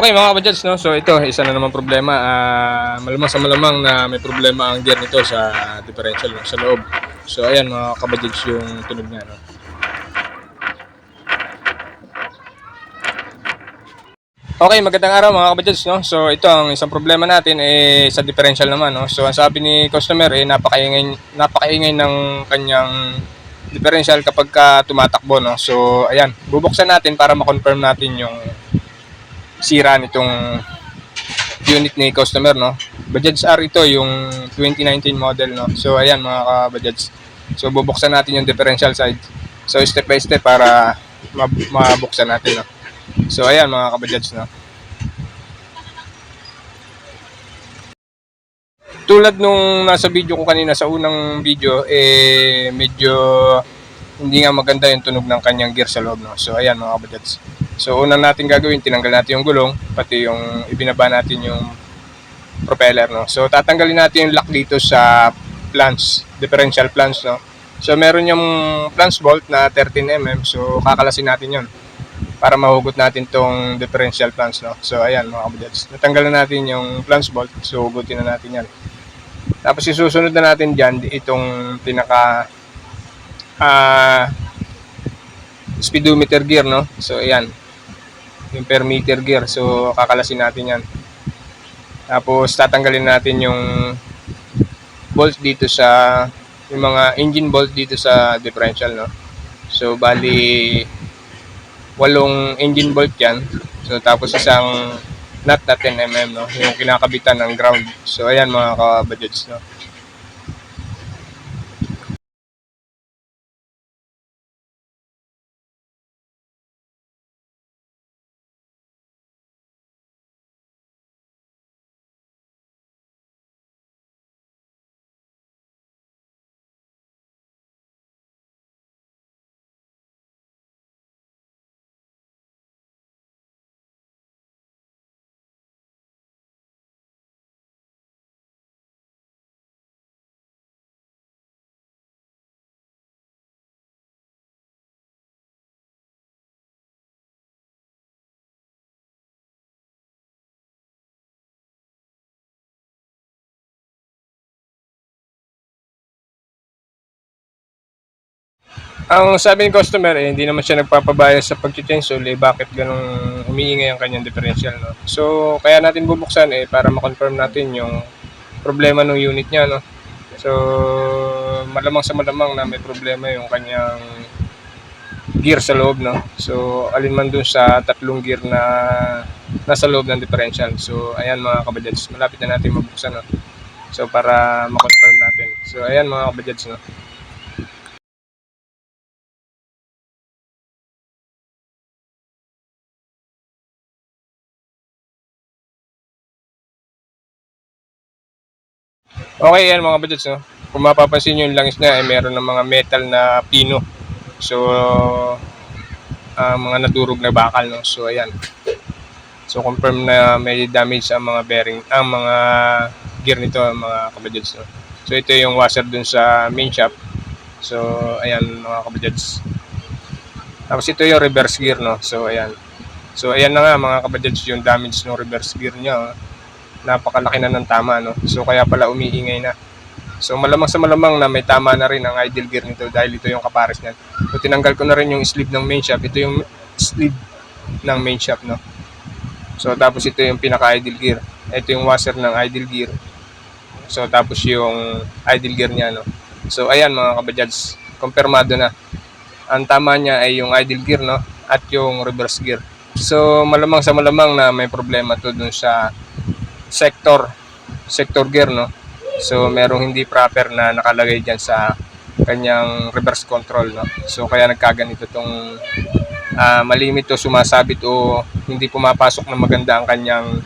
Okay mga kabadyans, no? So ito, isa na naman problema. Ah, malamang sa malamang na may problema ang gear nito sa differential, no? sa loob. So ayan mga kabadyans yung tunog niya. No? Okay, magandang araw mga kabadyans, no? So ito ang isang problema natin eh sa differential naman, no? So ang sabi ni customer eh napakaingay napakaingay ng kanyang differential kapag ka tumatakbo, no? So ayan, bubuksan natin para ma-confirm natin yung sira nitong unit ni customer, no? Bajaj R ito, yung 2019 model, no? So ayan mga ka-Bajaj. So bubuksan natin yung differential side. So step by step para mab- mabuksan natin, no? So ayan mga kabajaj no. Tulad nung nasa video ko kanina sa unang video eh medyo hindi nga maganda yung tunog ng kanyang gear sa loob no. So ayan mga kabajaj. So unang natin gagawin tinanggal natin yung gulong pati yung ibinaba natin yung propeller no. So tatanggalin natin yung lock dito sa flange, differential flange no. So meron yung flange bolt na 13mm so kakalasin natin yon para mahugot natin tong differential flange no. So ayan mga kabudets. Natanggal na natin yung flange bolt. So hugutin na natin yan. Tapos isusunod na natin diyan itong pinaka ah speedometer gear no. So ayan. Yung per meter gear. So kakalasin natin yan. Tapos tatanggalin natin yung bolt dito sa yung mga engine bolt dito sa differential no. So bali walong engine bolt yan. So tapos isang nut na 10mm no, yung kinakabitan ng ground. So ayan mga ka-budgets no. Ang sabi ng customer eh, hindi naman siya nagpapabaya sa pag-chainsaw eh, bakit ganun umiingay ang kanyang differential no. So kaya natin bubuksan eh para ma-confirm natin yung problema ng unit niya no. So malamang sa malamang na may problema yung kanyang gear sa loob no. So alin man dun sa tatlong gear na nasa loob ng differential. So ayan mga kabajads, malapit na natin mabuksan no. So para ma-confirm natin. So ayan mga kabajads no. Okay yan mga budgets no. Kung mapapansin nyo yung langis niya ay meron ng mga metal na pino. So ah, mga nadurog na bakal no. So ayan. So confirm na may damage ang mga bearing, ang mga gear nito mga kabudgets no. So ito yung washer dun sa main shop. So ayan mga kabudgets. Tapos ito yung reverse gear no. So ayan. So ayan na nga mga kabudgets yung damage ng reverse gear niya. Napakalaki na ng tama no. So kaya pala umiingay na. So malamang sa malamang na may tama na rin ang idle gear nito dahil ito yung kapares niyan. So tinanggal ko na rin yung sleeve ng main shop. Ito yung sleeve ng main shop no. So tapos ito yung pinaka idle gear. Ito yung washer ng idle gear. So tapos yung idle gear niya no. So ayan mga kabajads, kumpirmado na. Ang tama niya ay yung idle gear no at yung reverse gear. So malamang sa malamang na may problema to dun sa sector sector gear no? So merong hindi proper na nakalagay diyan sa kanyang reverse control no? So kaya nagkaganito tong uh, malimit o sumasabit o hindi pumapasok na maganda ang kanyang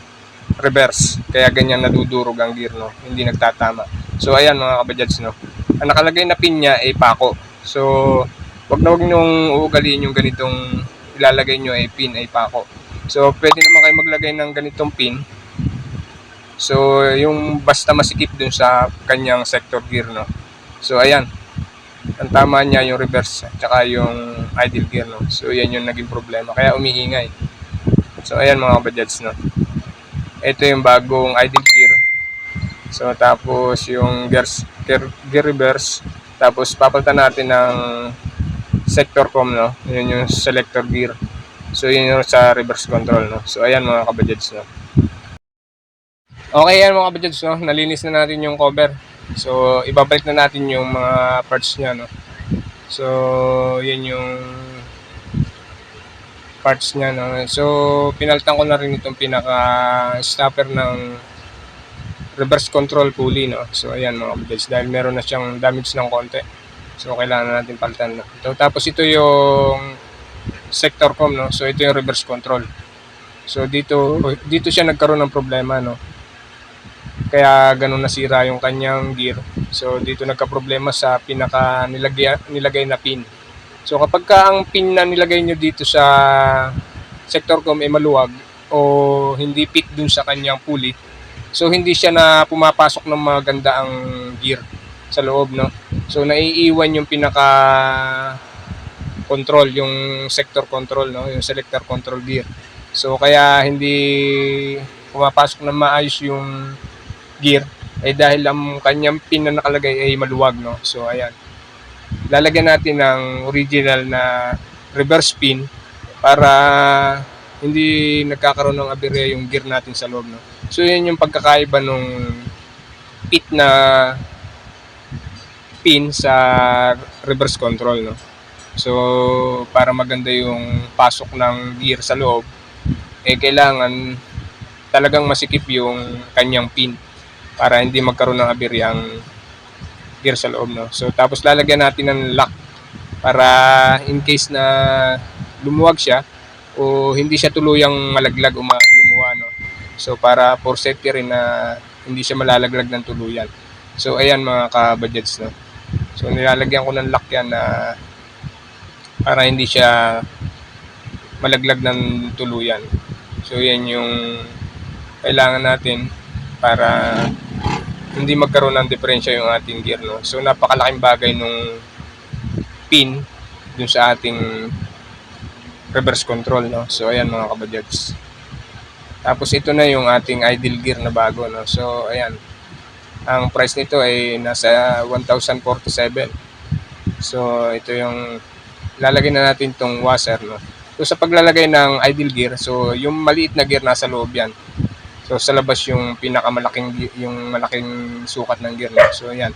reverse. Kaya ganyan nadudurog ang gear no? Hindi nagtatama. So ayan mga kabajads no? Ang nakalagay na pin niya ay pako. So wag na wag niyong uugaliin yung ganitong ilalagay niyo ay pin ay pako. So pwede naman kayo maglagay ng ganitong pin So, yung basta masikip dun sa kanyang sector gear, no? So, ayan. Ang tama niya yung reverse at saka yung idle gear, no? So, yan yung naging problema. Kaya umiingay. So ayan mga kabadyats no. Ito yung bagong idle gear. So tapos yung gears, gear, gear reverse. Tapos papalitan natin ng sector com no. Yun yung selector gear. So yun yung sa reverse control no. So ayan mga kabadyats no. Okay yan mga kabadyats no. Nalinis na natin yung cover. So ibabalik na natin yung mga parts niya no. So yun yung parts niya no. So pinalitan ko na rin itong pinaka stopper ng reverse control pulley no. So ayan mga kabadyats dahil meron na siyang damage ng konti. So kailangan na natin palitan no. So, tapos ito yung sector com no. So ito yung reverse control. So dito dito siya nagkaroon ng problema no. Kaya ganun nasira yung kanyang gear. So dito nagka-problema sa pinaka nilagay nilagay na pin. So kapag ka ang pin na nilagay nyo dito sa sector com ay maluwag o hindi fit dun sa kanyang pulley, so hindi siya na pumapasok ng maganda ang gear sa loob, no? So naiiwan yung pinaka control, yung sector control, no? Yung selector control gear. So kaya hindi pumapasok ng maayos yung gear ay dahil ang kanyang pin na nakalagay ay maluwag, no? So ayan lalagyan natin ng original na reverse pin para hindi nagkakaroon ng aberya yung gear natin sa loob. No? So yun yung pagkakaiba nung pit na pin sa reverse control. No? So para maganda yung pasok ng gear sa loob, eh kailangan talagang masikip yung kanyang pin para hindi magkaroon ng aberya ang gear sa loob, no? So, tapos lalagyan natin ng lock para in case na lumuwag siya o hindi siya tuluyang malaglag o lumuwa, no? So, para for safety rin na hindi siya malalaglag ng tuluyan. So, ayan mga kabadgets, no? So, nilalagyan ko ng lock yan na para hindi siya malaglag ng tuluyan. So, yan yung kailangan natin para hindi magkaroon ng diferensya yung ating gear no. So napakalaking bagay nung pin dun sa ating reverse control no. So ayan mga kabadyads. Tapos ito na yung ating idle gear na bago no. So ayan. Ang price nito ay nasa 1,047. So ito yung lalagay na natin tong washer no. So sa paglalagay ng idle gear, so yung maliit na gear nasa loob yan. So sa labas yung pinakamalaking yung malaking sukat ng gear no. So ayan.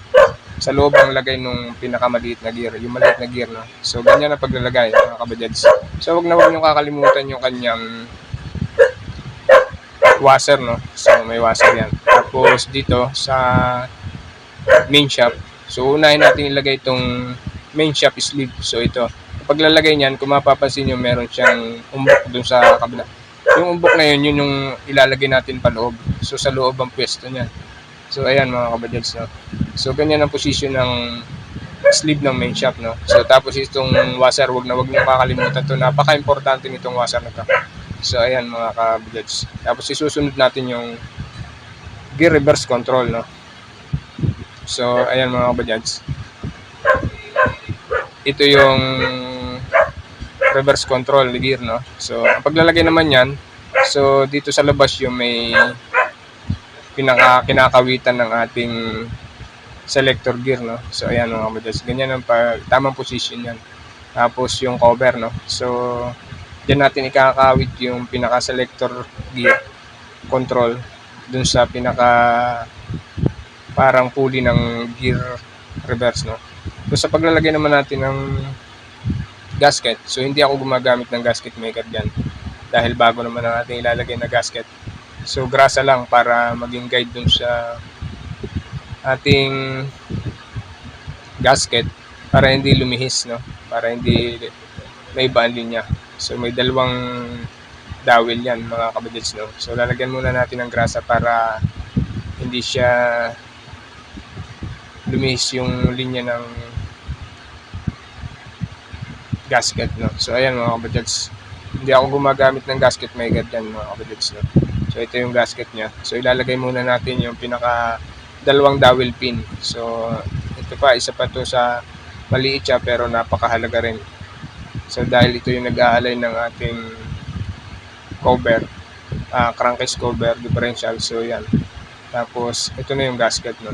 Sa loob ang lagay nung pinakamaliit na gear, yung maliit na gear no. So ganyan ang paglalagay mga kabadyads. So wag na wag niyo kakalimutan yung kanyang washer no. So may washer yan. Tapos dito sa main shop, so unahin natin ilagay itong main shop sleeve. So ito, paglalagay niyan, kung mapapansin niyo meron siyang umbok dun sa kabila. Yung umbok na yun, yun yung ilalagay natin pa loob. So sa loob ang pwesto niyan. So ayan mga kabadyads no. So ganyan ang position ng sleeve ng main shop no. So tapos itong washer, wag na wag niyo kakalimutan to. Napaka-importante nitong washer na to. So ayan mga kabadyads. Tapos isusunod natin yung gear reverse control no. So ayan mga kabadyads. Ito yung reverse control gear no. So ang paglalagay naman yan, so dito sa labas yung may pinaka kinakawitan ng ating selector gear no. So ayan mga kabadyads, ganyan ang pa, tamang position yan. Tapos yung cover no. So diyan natin ikakawit yung pinaka selector gear control dun sa pinaka parang pulley ng gear reverse no. So sa paglalagay naman natin ng gasket, so hindi ako gumagamit ng gasket maker diyan dahil bago naman ang ating ilalagay na gasket. So grasa lang para maging guide dun sa ating gasket para hindi lumihis no, para hindi may ang linya. So may dalawang dowel yan mga kabadits no. So lalagyan muna natin ng grasa para hindi siya lumihis yung linya ng gasket no. So ayan mga kabadits. Hindi ako gumagamit ng gasket maker dyan mga kabadits no. So ito yung gasket niya. So ilalagay muna natin yung pinaka dalawang dowel pin. So ito pa isa pa to sa maliit siya pero napakahalaga rin. So dahil ito yung nag-aalay ng ating cover, ah, crankcase cover, differential. So, yan. Tapos, ito na yung gasket, no?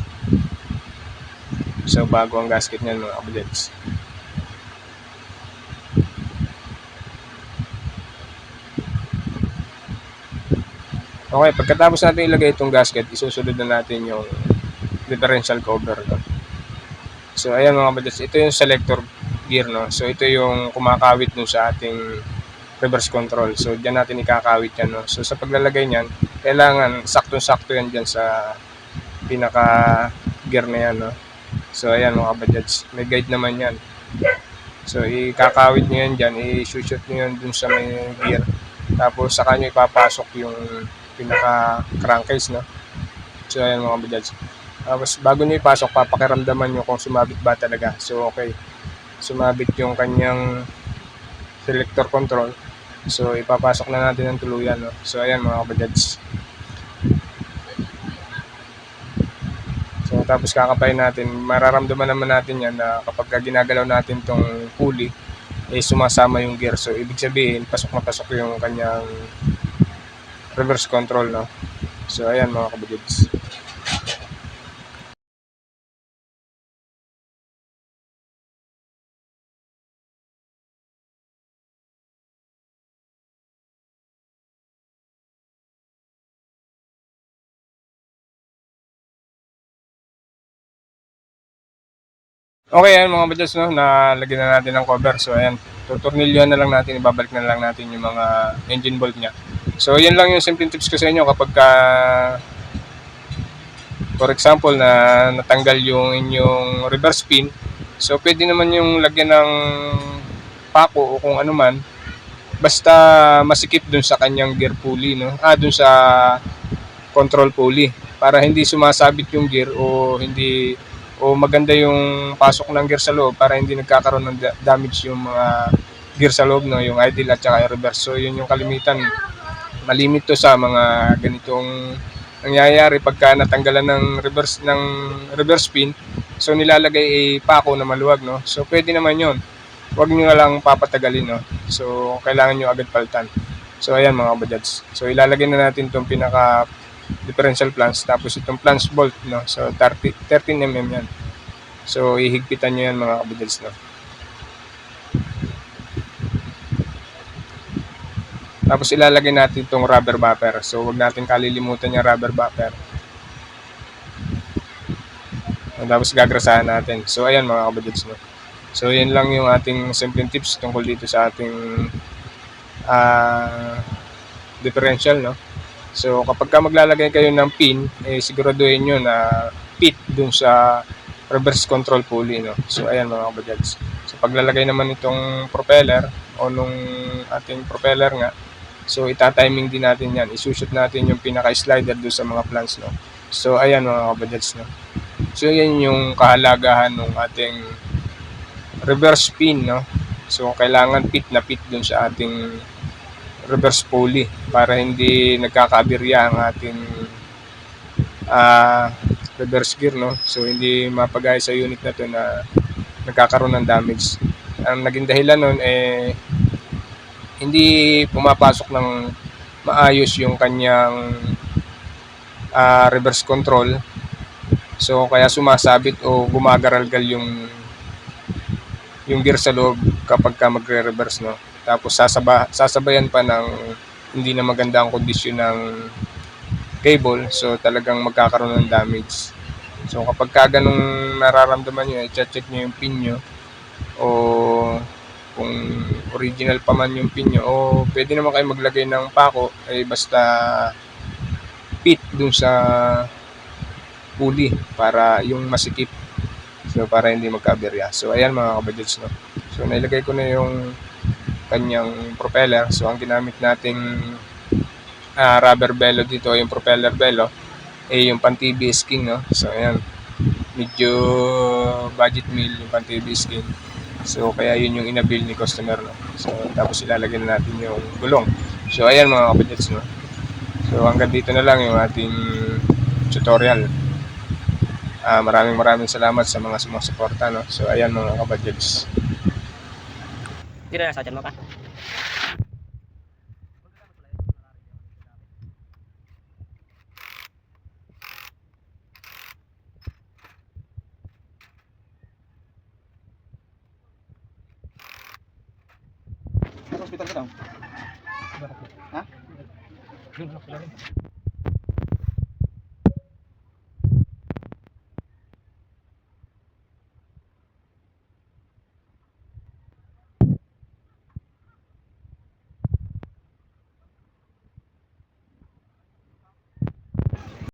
So, bago ang gasket niyan, mga kabagets. Okay, pagkatapos natin ilagay itong gasket, isusunod na natin yung differential cover. No? So, ayan mga kabagets, ito yung selector gear, no? So, ito yung kumakawit no sa ating reverse control. So, diyan natin ikakawit yan, no? So, sa paglalagay niyan, kailangan saktong-sakto yan dyan sa pinaka gear na yan, no? So, ayan mga kabadyads, may guide naman yan. So, ikakawit nyo yan dyan, i-shoot nyo yan dun sa may gear. Tapos, saka nyo ipapasok yung pinaka crankcase, no? So, ayan mga kabadyads. Tapos, bago nyo ipasok, papakiramdaman nyo kung sumabit ba talaga. So, okay. Sumabit yung kanyang selector control. So, ipapasok na natin ang tuluyan, no? So, ayan mga kabadyads. So, tapos kakapayin natin, mararamdaman naman natin yan na kapag ginagalaw natin tong pulley, eh sumasama yung gear. So, ibig sabihin, pasok na pasok yung kanyang reverse control, no? So, ayan mga kabadids. Okay, ayan mga kabadids, no? Nalagyan na natin ng cover. So, ayan. Tutornilyohan na lang natin, ibabalik na lang natin yung mga engine bolt niya. So, yan lang yung simple tips ko sa inyo kapag ka, for example, na natanggal yung inyong reverse pin. So, pwede naman yung lagyan ng pako o kung ano man. Basta masikip dun sa kanyang gear pulley, no? Ah, dun sa control pulley. Para hindi sumasabit yung gear o hindi o maganda yung pasok ng gear sa loob para hindi nagkakaroon ng da- damage yung mga gear sa loob no? Yung idle at saka reverse. So yun yung kalimitan. Malimit to sa mga ganitong nangyayari pagka natanggalan ng reverse ng reverse pin. So nilalagay a pako na maluwag no? So pwede naman yun. Wag nyo lang papatagalin no? So kailangan nyo agad palitan. So ayan mga bajads so ilalagay na natin tong pinaka differential plans. Tapos itong plans bolt no? So 30 13 mm yan. So ihigpitan nyo yan mga kabudads no? Tapos ilalagay natin itong rubber buffer. So wag natin kalilimutan yung rubber buffer. Tapos gagrasahan natin. So ayan mga kabudads no? So yan lang yung ating simple tips tungkol dito sa ating ah differential no So kapag ka maglalagay kayo ng pin, eh, siguraduhin nyo na fit dun sa reverse control pulley. No? So ayan mga kabajads. So paglalagay naman itong propeller o nung ating propeller nga, so itatiming din natin yan. Isushoot natin yung pinaka-slider dun sa mga plans. No? So ayan mga kabajads. No? So yan yung kahalagahan ng ating reverse pin. No? So kailangan fit na fit dun sa ating reverse pulley para hindi nagkakabirya ang ating ah, reverse gear no? So hindi mapagaya sa unit na to na nagkakaroon ng damage. Ang naging dahilan nun eh hindi pumapasok ng maayos yung kanyang ah, reverse control. So kaya sumasabit o gumagaralgal yung yung gear sa loob kapag ka magre-reverse no tapos sasaba, sasabayan pa ng hindi na maganda ang kondisyon ng cable. So talagang magkakaroon ng damage. So kapag ka nararamdaman nyo, i-check nyo yung pin nyo. O kung original pa man yung pin nyo. O pwede naman kayo maglagay ng pako. Eh basta fit dun sa pulley para yung masikip. So para hindi magka-aberya. So ayan mga kabadyads no. So nailagay ko na yung kanyang propeller. So, ang ginamit nating uh, rubber bellow dito, yung propeller bellow, eh yung pan-TB skin, no? So, ayan. Medyo budget meal yung pan-TB skin. So, kaya yun yung inabil ni customer, no? So, tapos ilalagyan na natin yung gulong. So, ayan mga kapatid, no? So, hanggang dito na lang yung ating tutorial. Uh, maraming maraming salamat sa mga sumusuporta, no? So, ayan mga kapatids. kira saja makan hospital kita daw? Ha?